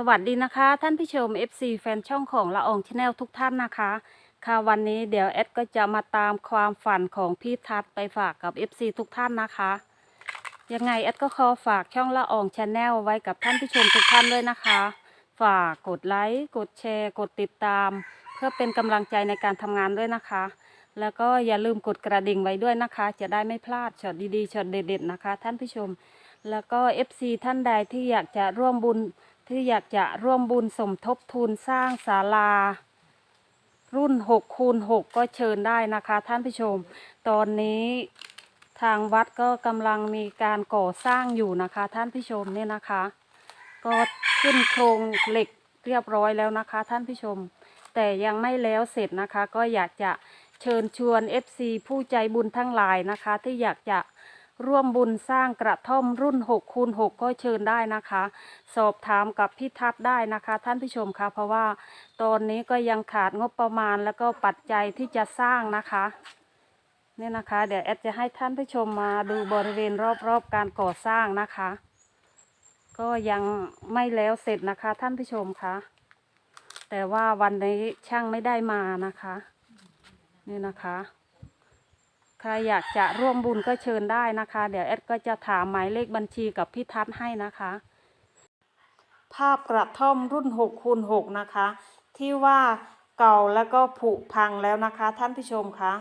สวัสดีนะคะ ท่านผู้ชม FC แฟนช่องของละอองชาแนลทุกท่านนะคะ ค่ะวันนี้เดี๋ยวแอดก็จะมาตามความฝันของพี่ทัศไปฝากกับ FC ทุกท่านนะคะ ยังไงแอดก็ขอฝากช่องละอองชาแนลไว้กับท่านผู้ชมทุกท่านด้วยนะคะ ฝากกดไลค์กดแชร์ กดติดตาม เพื่อเป็นกำลังใจในการทำงานด้วยนะคะ แล้วก็อย่าลืมกดกระดิ่งไว้ด้วยนะคะ จะได้ไม่พลาดช็อตดีๆช็อตเด็ดๆนะคะ ท่านผู้ชม แล้วก็ FC ท่านใดที่อยากจะร่วมบุญ ที่อยากจะร่วมบุญสมทบทุนสร้างศาลา รุ่น6คูณ6ก็เชิญได้นะคะ ท่านผู้ชม ตอนนี้ทางวัดก็กำลังมีการก่อสร้างอยู่นะคะ ท่านผู้ชมเนี่ยนะคะ ก็ขึ้นโครงเหล็กเรียบร้อยแล้วนะคะ ท่านผู้ชม แต่ยังไม่แล้วเสร็จนะคะ ก็อยากจะเชิญชวน FC ผู้ใจบุญทั้งหลายนะคะ ที่อยากจะ ร่วมบุญสร้างกระท่อมรุ่น6คูณ6ก็เชิญได้นะคะ สอบถามกับพี่ทัศน์ได้นะคะ ท่านผู้ชมคะเพราะว่าตอนนี้ก็ยังขาดงบประมาณแล้วก็ปัจจัยที่จะสร้างนะคะเนี่ยนะคะ เดี๋ยวแอดจะให้ท่านผู้ชมมาดูบริเวณรอบๆการก่อสร้างนะคะ ก็ยังไม่แล้วเสร็จนะคะ ท่านผู้ชมคะแต่ว่าวันนี้ช่างไม่ได้มานะคะ นี่นะคะ ใครอยากจะร่วมบุญก็เชิญได้นะคะ เดี๋ยวแอดก็จะถามหมายเลขบัญชีกับพี่ทัศน์ให้นะคะ ภาพกระท่อมรุ่น6คูณ6นะคะ ที่ว่าเก่าแล้วก็ผุพังแล้วนะคะ ท่านผู้ชมคะ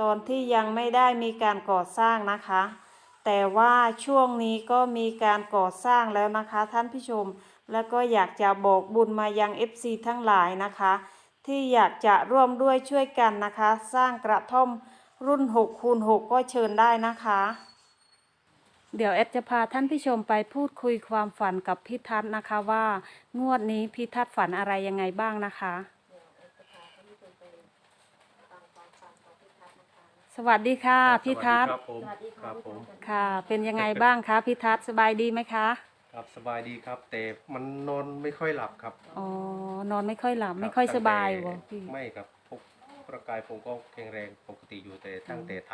ตอนที่ยังไม่ได้มีการก่อสร้างนะคะ แต่ว่าช่วงนี้ก็มีการก่อสร้างแล้วนะคะ ท่านผู้ชม แล้วก็อยากจะบอกบุญมายัง FC ทั้งหลายนะคะ ที่อยากจะร่วมด้วยช่วยกันนะคะ สร้างกระท่อม รุ่น6คูณ6ก็เชิญได้นะคะ เดี๋ยวแอดจะพาท่านผู้ชมไปพูดคุยความฝันกับพี่ทัศน์นะคะว่า งวดนี้พี่ทัศน์ฝันอะไรยังไงบ้างนะคะ สวัสดีค่ะพี่ทัศน์ครับผมครับผมค่ะ เป็นยังไงบ้างคะพี่ทัศน์สบายดีไหมคะครับสบายดีครับ แต่มันนอนไม่ค่อยหลับครับอ๋อนอนไม่ค่อยหลับรับไม่ค่อยสบายตั้งบ่แต่พี่ ไม่ครับพวก ร่างกายผมก็แข็งแรงปกติอยู่แต่ตั้งแต่ท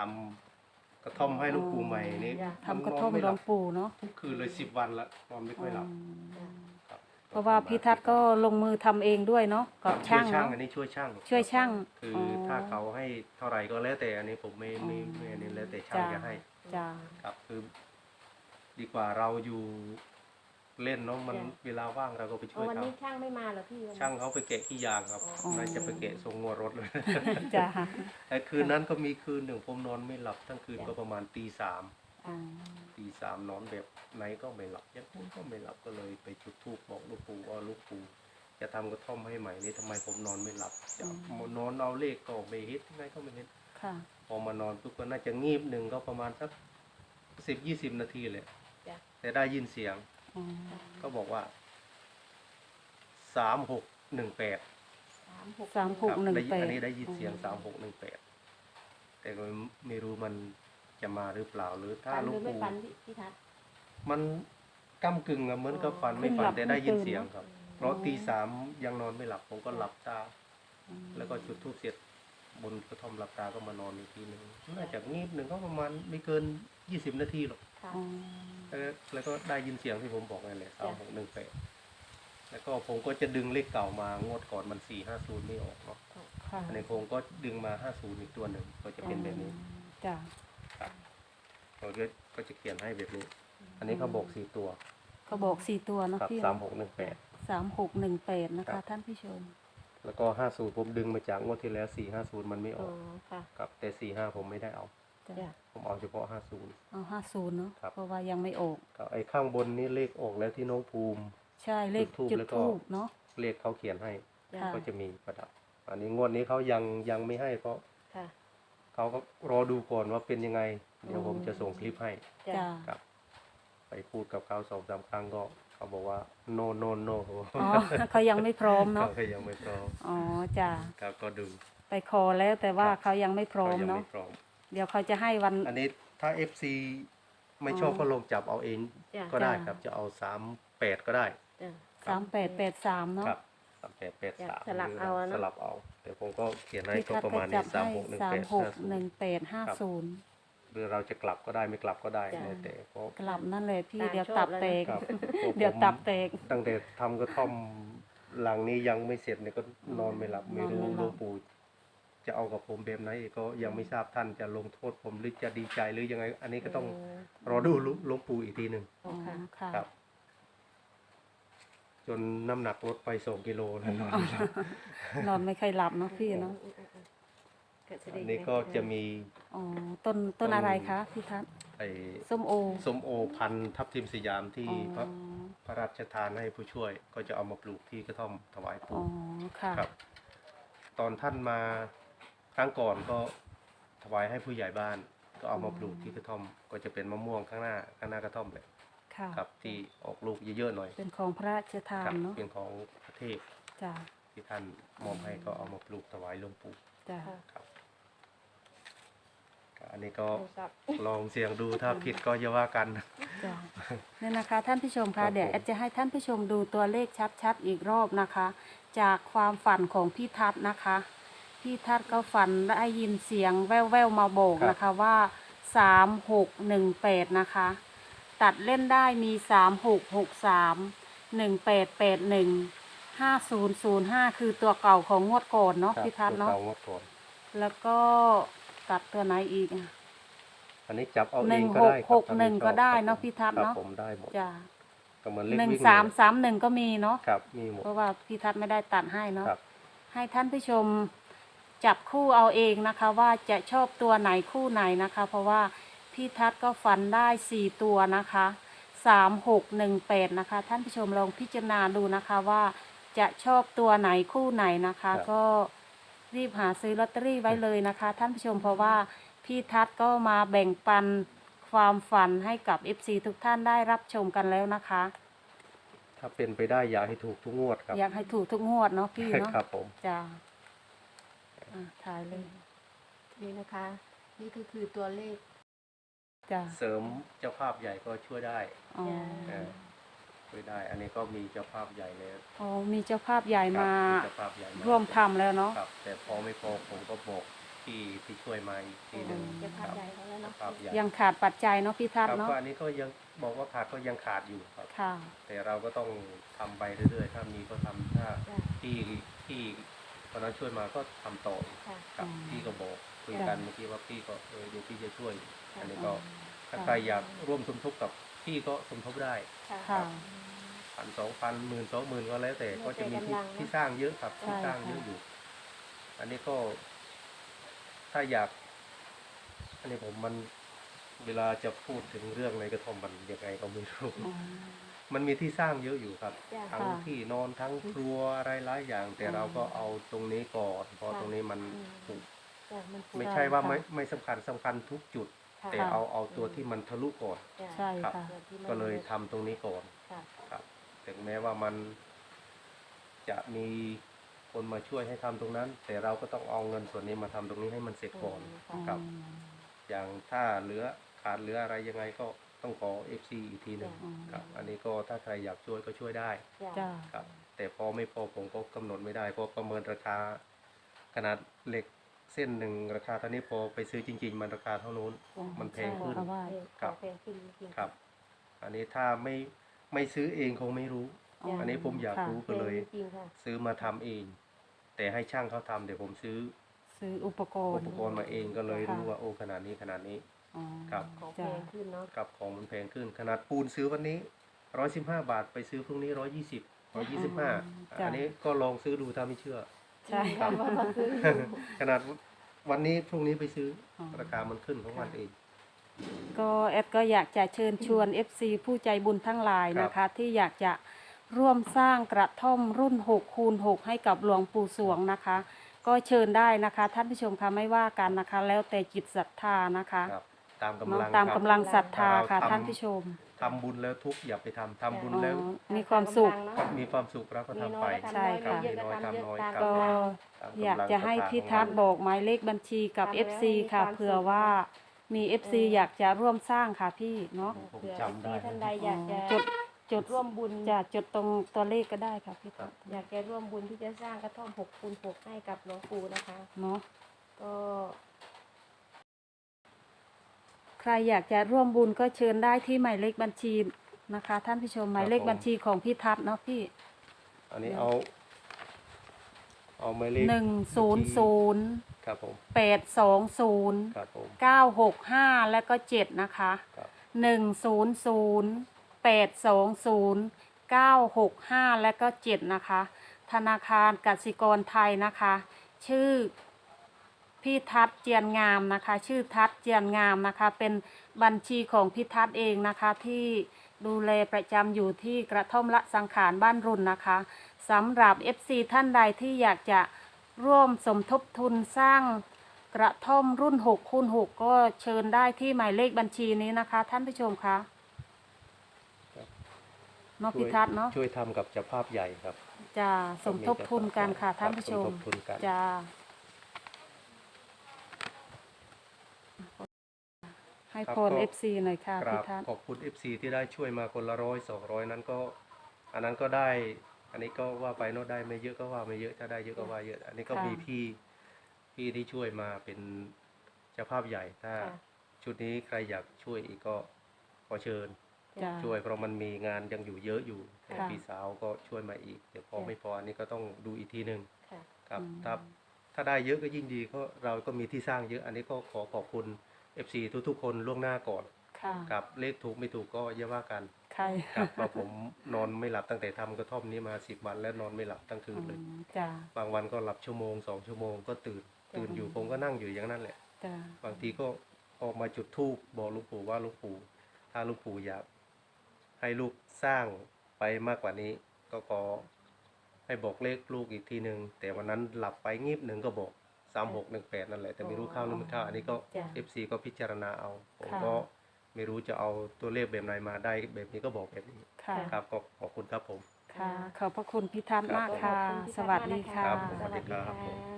ำกระท่อมให้ลูกปูใหม่นี่ทำกระท่อมนนไหลวงปู่เนาะทุกคืนเลยสิบวันละนอนไม่ค่อยหลับอืมครับเพราะว่าพี่ทัศน์ก็ลงมือทำเองด้วยเนาะกับช่างช่วยช่างเนาะ อันนี้ช่วยช่างช่วยช่างคือออ ถ้าเขาให้เท่าไหร่ก็แล้วแต่อันนี้ผมไม่ไม่อ๋อไม่อันนี้แล้วแต่ช่างจ้ะ จะให้ จ้า ครับคือดีกว่าเราอยู่ เล่นเนาะมันจ้ะเวลาว่างเราก็ไปช่อ๋อวยวันเขานี้ช่างไม่มาเหรอพี่วันนี้ช่างเขาไปแกะขี้ยางครับอ๋อ น่าจะไปแกะทรงงัวรถเลยจ้าแต่คืนนั้นก็มีคืนหนึ่งผมนอนไม่หลับทั้งคืนก็ประมาณตีสามอ่าตีสามนอนแบบไหนก็ไม่หลับยังไงก็ไม่หลับก็เลยไปจุดธูปบอกลูกปู่ว่าลูกปู่จะทำกระท่อมให้ใหม่นี่ทำไมผมนอนไม่หลับจะนอนเอาเลขก็ไม่เห็นยังไงก็ไม่เห็น ค่ะ พอมานอนปุ๊บก็น่าจะงีบหนึ่งก็ประมาณสักสิบยี่สิบนาทีเลยจ้ะ แต่ได้ยินเสียงอ๋อ ก็บอกว่าสามหกหนึ่งแปดสามหกสามหกครับหนึ่งได้ยิแปดอันนี้ได้ยินเสียงสามหกหนึ่งแปดแต่ก็ไม่รู้มันจะมาหรือเปล่าหรือถ้าฝันหลูรืกอไม่ปู่ฝันพี่พี่ทัศน์มันก้ากึ่งอะเหมือนกับฝันไม่ฝันแต่ได้ยินเสียงครับ เพราะตีสามยังนอนไม่หลับผมก็หลับตาแล้วก็จุดธูปเสร็จบนกระท่อมหลับตาก็มานอนอีกทีหนึ่งน่าจะงีบหนึ่งก็ประมาณไม่เกินยี่สิบนาทีหรอกค่ะอ๋อ แล้วก็แล้วก็ได้ยินเสียงที่ผมบอกนั่นแหละสามหกหนึ่งแปดแล้วก็ผมก็จะดึงเลขเก่ามางวดก่อนมันสี่ห้าศูนย์ไม่ออกเนาะค่ะอันนี้ผมก็ดึงมาห้าศูนย์อีกตัวหนึ่งก็จะเป็นแบบนี้จ้าครับเราก็ก็จะเขียนให้แบบนี้ อันนี้เขาบอกสี่ตัวเขาบอกสี่ตัวเนาะครับพี่สามหกหนึ่งแปดสามหกหนึ่งแปดนะครัคะบท่านผู้ชม แล้วก็ห้าศูนย์ผมดึงมาจากงวดที่แล้วสี่ห้าศูนย์มันไม่ออ๋ออกค่ะครับ แต่สี่ห้าผมไม่ได้เอา จ้าจ้ะผมเอาเฉพาะห้าศูนย์ เอาห้าศูนย์เนาะครับ เพราะว่ายังไม่ออก ครับไอ้ข้างบนนี่เลขออกแล้วที่น้องภูมิ ใช่เลขจุดธูปจุดแล้วก็ ทูบเนาะ เลขเขาเขียนให้ จ้ะ ค่ะ ก็จะมีประดับ อันนี้งวดนี้เขายังยังไม่ให้เพราะค่ะเขาก็รอดูก่อนว่าเป็นยังไง เดี๋ยวผมจะส่งคลิปให้ จ้ะจ้า ครับ ไปพูดกับเขาสองสามครั้งก็ เขาบอกว่า no no no อ๋อเขายังไม่พร้อมเนาะเขายังไม่พร้อมอ๋อจ้าครับก็ดู ไปขอแล้วแต่ว่าครับ เขายังไม่พร้อมขยัเนาะไม่พร้อม เดี๋ยวเขาจะให้วัน อันนี้ถ้า FC ไม่ชอบอ๋อ ก็ลงจับเอาเองจ้ะก็ได้จ้ะครับ จะเอาสามแปดก็ได้ จ้ะ สามแปดแปดสามเนาะ ครับสามแปดแปดสามสลับเอาอะเนอะ สลับเอาแต่ผมก็เขียนให้พี่ก็ทัศน์ประก็มาณจันี้บสามให้หกหนึ่งสาแปมดหกห้าศูหนึ่นงย์แปดห้าศูนย์หรือเราจะกลับก็ได้ไม่กลับก็ได้จ้ะ แล้วแต่เพราะกลับนั่นเลยพี่ตามเดี๋ยวชอบตับแล้วนะแตกครับพราะเดี๋ยวผมตับแตก ตั้งแต่ทำกระท่อมหลังนี้ยังไม่เสร็จเนี่ยก็นอนไม่หลับนอนไม่รู้ไม่หลับ หลวงปู่ จะเอากับผมแบบไหนก็ยังไม่ทราบท่านจะลงโทษผมหรือจะดีใจหรือยังไง อันนี้ก็ต้องรอดูหลวงปู่อีกทีหนึ่งอ๋อค่ะค่ะครับ จนน้ำหนักลดไปสองกิโลแล้วนอนไม่หลับนอนไม่ค่อยหลับเนาะพี่เนาะอันนี้ก็จะมีอ๋อต้นต้นอะไรคะพี่ทัศน์ไอ้ส้มโอส้มโอพันธุ์ทับทิมสยามที่อ๋อพระพระราชทานให้ผู้ช่วย ก็จะเอามาปลูกที่กระท่อมถวายอ๋ปู่อค่ะครับ ตอนท่านมา ครั้งก่อนก็ถวายให้ผู้ใหญ่บ้าน ก็เอามาปลูกที่กระท่อม ก็จะเป็นมะม่วงข้างหน้าข้างหน้ากระท่อมเลยค่ะครับที่ออกลูกเยอะๆหน่อยเป็นของพระราชทาคนรับเนาะเป็นของประเทศจ้ะที่ท่านมอบให้ก็เอามาปลูกถวายหลวงปู่จ้ะค่ะ ครับก็อันนี้ก็โทรศัพท์ลองเสี่ยงดูถ้าผิดก็อย่าว่ากัน จ้ะนี่นะคะท่านผู้ชมครัคะบเดี๋ยวผมแอดจะให้ท่านผู้ชมดูตัวเลขชัดๆอีกรอบนะคะ จากความฝันของพี่ทัศน์นะคะ พี่ทัศน์ก็ฝันได้ยินเสียงแว่วๆมาโบกนะคะว่าสามหกหนึ่งแปดนะคะ ตัดเล่นได้มีสามหกหกสามหนึ่งแปดแปดหนึ่งห้าศูนย์ศูนย์ห้าคือตัวเก่าของงวดก่อนเนาะครับพี่ทัศน์เนาะตัวก่งดก่อนแล้วก็ตัดตัวไหนอีกอะ อันนี้จับเอาหเอนึ่งงก็ได้หกครับหนึ่งถ้าก็ได้ชอบเนาะพี่ทัศน์ครับเนาะผมได้หมดจ้ะก็เหมือนเล็กหนึ่งวิ่งสามเลยสามหนึ่งก็มีเนาะครับมีหมด เพราะว่าพี่ทัศน์ไม่ได้ตัดให้เนาะครับ ให้ท่านผู้ชม จับคู่เอาเองนะคะ ว่าจะชอบตัวไหนคู่ไหนนะคะ เพราะว่าพี่ทัศน์ก็ฟันได้สี่ตัวนะคะสามหกหนึ่งแปดนะคะ ท่านผู้ชมลองพิจารณาดูนะคะว่าจะชอบตัวไหนคู่ไหนนะคะ ก็รีบหาซื้อลอตเตอรี่ไว้เลยนะคะ ท่านผู้ชมเพราะว่าพี่ทัศน์ก็มาแบ่งปันความฝันให้กับ FC ทุกท่านได้รับชมกันแล้วนะคะ ถ้าเป็นไปได้อยากให้ถูกทุกงวดครับ อยากให้ถูกทุกงวดเนาะพี่เนาะครับผมจ้า อะถ่ายเลยนี่นะคะ นี่ก็คือตัวเลขจ้าเสริมเจ้าภาพใหญ่ก็ช่วยได้อ๋อเออช่วยได้ อันนี้ก็มีเจ้าภาพใหญ่เลยอ๋อมีเจ้าภาพใหญ่ครับมา เจ้าภาพใหญ่าร่วมทำแล้วเนาะ ครับ แต่พอไม่พอผมก็บอกที่ที่ช่วยมาอีกทีหนึ่งอืมเจ้าคภาพรับใหญ่เขาแล้วเจ้าเนาะภาพใหญ่ยังขาดปัจจัยเนาะพี่ทัคศรับน์เนาะก็อันนี้ก็ยังบอกว่าขาดก็ยังขาดอยู่ครับ ค่ะ แต่เราก็ต้องทำไปเรื่อยๆ ถ้ามีก็ทำถ้าจ้ะ ที่ที่ต อนนั้นช่วยมาก็ทำต่อค่ะครับอืม พี่ก็บอกคุยจ้ะกันเมื่อกี้ว่าพี่ก็เออเดี๋ยวพี่จะช่วยค่ะอันนี้ก็อ๋อถ้าค่ะใครอยากร่วมสมทบกับพี่ก็สมทบได้ค่ะ ค่ะ พันสองพันหมื่นสองหมื่นก็แล้วแต่แล้วแต่ก็จะมีที่กำลังเนอะที่สร้างเยอะครับใช่ที่สร้างค่ะเยอะอยู่ อันนี้ก็ ถ้าอยาก อันนี้ผมมันเวลาจะพูดถึงเรื่องในกระท่อมมันยังไงก็ไม่รู้อ๋อ มันมีที่สร้างเยอะอยู่ครับ จ้ะ ทั้งค่ะ ที่นอนทั้งครัวอะไรหลายอย่าง แต่อืมเราก็เอาตรงนี้ก่อนเพราะค่ะตรงนี้มันอืม ถูกจ้ะมันปลูกไม่ใช่ว่าค่ะไม่ไม่สำคัญสำคัญทุกจุด ค่ะแต่เอาเอาตัวที่มันทะลุก่อน จ้ะใช่ครับค่ะตัวที่มันก็เลยทำตรงนี้ก่อนค่ะครับถึงแม้ว่ามันจะมีคนมาช่วยให้ทำตรงนั้น แต่เราก็ต้องเอาเงินส่วนนี้มาทำตรงนี้ให้มันเสร็จก่อนอืมครับ อย่างถ้าเหลือขาดเหลืออะไรยังไงก็ ต้องขอ FC อีกทีหนึ่งอืมครับ อันนี้ก็ถ้าใครอยากช่วยก็ช่วยได้จ้ะจ้าครับ แต่พอไม่พอผมก็กำหนดไม่ได้ เพราะประเมินราคา ขนาดเหล็กเส้นหนึ่งราคาเท่านี้พอไปซื้อจริง ๆ มันราคาเท่านู้น มันแพงขึ้น เพราะว่า ครับ แพงขึ้นจริงๆ ครับ อันนี้ถ้าไม่ไม่ซื้อเองคงไม่รู้อ๋ออัอันนี้ผมอยากค่ะ รู้ก็เลย แพงจริงๆค่ะ ซื้อมาทำเอง แต่ให้ช่างเขาทำเดี๋ยวผมซื้อซื้ออุปกอุรณ์ ปกรณ์มาเองก็เลยค่ะรู้ว่าโอ้ขนาดนี้ขนาดนี้ อ๋อครับ ของแพจ้างขึ้นเนาะกับของมันแพงขึ้น ขนาดปูนซื้อวันนี้ร้อยสิบห้าบาทไปซื้อพรุ่งนี้ร้อยยี่สิบร้อยยี่สิบห้าจ้ะ อันนี้ก็ลองซื้อดูถ้าไม่เชื่อ ใช่ ครับว่ามันขึ้นขนาดวันนี้พรุ่งนี้ไปซื้อออ ราคามันขึ้นของมันเอง ก็แอดก็อยากจะเชิญชวน FC ผู้ใจบุญทั้งหลายนะคะที่อยากจะร่วมสร้างกระท่อมรุ่น6คูณ6ให้กับหลวงปู่สวงนะคะ ก็เชิญได้นะคะ ท่านผู้ชมคะไม่ว่ากันนะคะ แล้วแต่จิตศรัทธานะคะ ครับ ตามเนาะกำลังตามครับกำลังศรัทธาค่ะเราทำ ท่านผู้ชมทำบุญแล้วทุกข์อย่าไปทำทำบุญอ๋อแล้วมีความสุขครับมีความสุขเราก็มีทำน้อไปยก็ใช่ทำน้อยค่ะมีเยอะก็ทำเยอะน้อยตามครับ ก็กำลังตามอยากกำลังจะให้ศรัทธาพี่ของทัศเราน์บอกหมายเลขบัญชีกับทำแล้ว FC ให้มีค่ะความสุขเผื่อว่ามี FC อยากจะร่วมสร้างค่ะพี่เนาะผมเผื่อจำได้ที่ท่านใดอยากจะจดจดร่วมบุญจะจดตรงตัวเลขก็ได้ค่ะพี่ทัศน์อยากจะร่วมบุญที่จะสร้างกระท่อมหกคูณหกให้กับหลวงปู่นะคะ เนาะก็ ใครอยากจะร่วมบุญก็เชิญได้ที่หมายเลขบัญชีนะคะ ท่านผู้ชมหมายเลขบัญชีของพี่ทัศน์เนาะพี่อันนี้เดี๋ยวเอา เอาหมายเลขหนึ่งศูนย์ศูนย์ครับผมแปดสองศูนย์ครับผมเก้าหกห้าแล้วก็เจ็ดนะคะครับหนึ่งศูนย์ศูนย์แปดสองศูนย์เก้าหกห้าและก็เจ็ดนะคะ ธนาคารกสิกรไทยนะคะ ชื่อ พี่ทัศน์เจียนงามนะคะ ชื่อทัศน์เจียนงามนะคะ เป็นบัญชีของพี่ทัศน์เองนะคะ ที่ดูแลประจำอยู่ที่กระท่อมละสังขารบ้านรุนนะคะสำหรับ FC ท่านใดที่อยากจะร่วมสมทบทุนสร้างกระท่อมรุ่น6คูณ6ก็เชิญได้ที่หมายเลขบัญชีนี้นะคะ ท่านผู้ชมคะเนาะพี่ทัศน์เนาะช่วยทำกับเจ้าภาพใหญ่ครับ จะสมทบทุนกันค่ะท่านผู้ชมสมทบทุนกันจะ ให้พร FC หน่อยค่ะครัพี่บทัศน์ขอบคุณ FC ที่ได้ช่วยมาคนละร้อยสองร้อยนั้นก็ อันนั้นก็ได้ อันนี้ก็ว่าไปเนอะได้ไม่เยอะก็ว่าไม่เยอะถ้าได้เยอะก็ว่าเยอะ อันนี้ก็ค่ะมีพี่พี่ที่ช่วยมาเป็นเจ้าภาพใหญ่ถ้า ค่ะ ชุดนี้ใครอยากช่วยอีกก็ขอเชิญจะช่วยเพราะมันมีงานยังอยู่เยอะอยู่แต่ค่ะ พี่สาวก็ช่วยมาอีก เดี๋ยวพอค่ะ ไม่พออันนี้ก็ต้องดูอีกทีหนึ่งค่ะ ครับอืม ถ้าถ้าได้เยอะก็ยิ่งดีก็เราก็มีที่สร้างเยอะ อันนี้ก็ขอขอบคุณ FC ทุกๆ คนล่วงหน้าก่อนค่ะครับเลขถูกไม่ถูกก็อย่าว่ากันใครครับเพราะผมนอนไม่หลับตั้งแต่ทำกระท่อมนี้มาสิบวันแล้วนอนไม่หลับทั้งคืนเลย อืมจ้า บางวันก็หลับชั่วโมงสองชั่วโมงก็ตื่น จ้ะ ตื่นอยู่ผมก็นั่งอยู่อย่างนั้นแหละ จ้าบางทีก็ออกมาจุดธูปบอกหลูกปู่ว่าหลูกปู่ถ้าหลูกปู่อยากให้ลูกสร้างไปมากกว่านี้ ก็ขอให้บอกเลขลูกอีกทีหนึ่งแต่วันนั้นหลับไปงีบหนึ่งก็บอก สามหกหนึ่งแปดนั่นแหละแต่ไม่รู้เข้าหรือไม่เข้าอันนี้ก็จ้ะเอฟซีก็พิจารณาเอา ผมค่ะ ก็ไม่รู้จะเอาตัวเลขแบบไหนมาได้แบบนี้ก็บอกแบบนี้ค่ะ ครับก็ขอบคุณครับผม ค่ะ ขอบพระคุณพี่ทัศน์มากครับค่ะขอบณพี่สวัสดีทัศน์ค่ะ ครับมากนสวัสดีครับสวัสดีค่ะ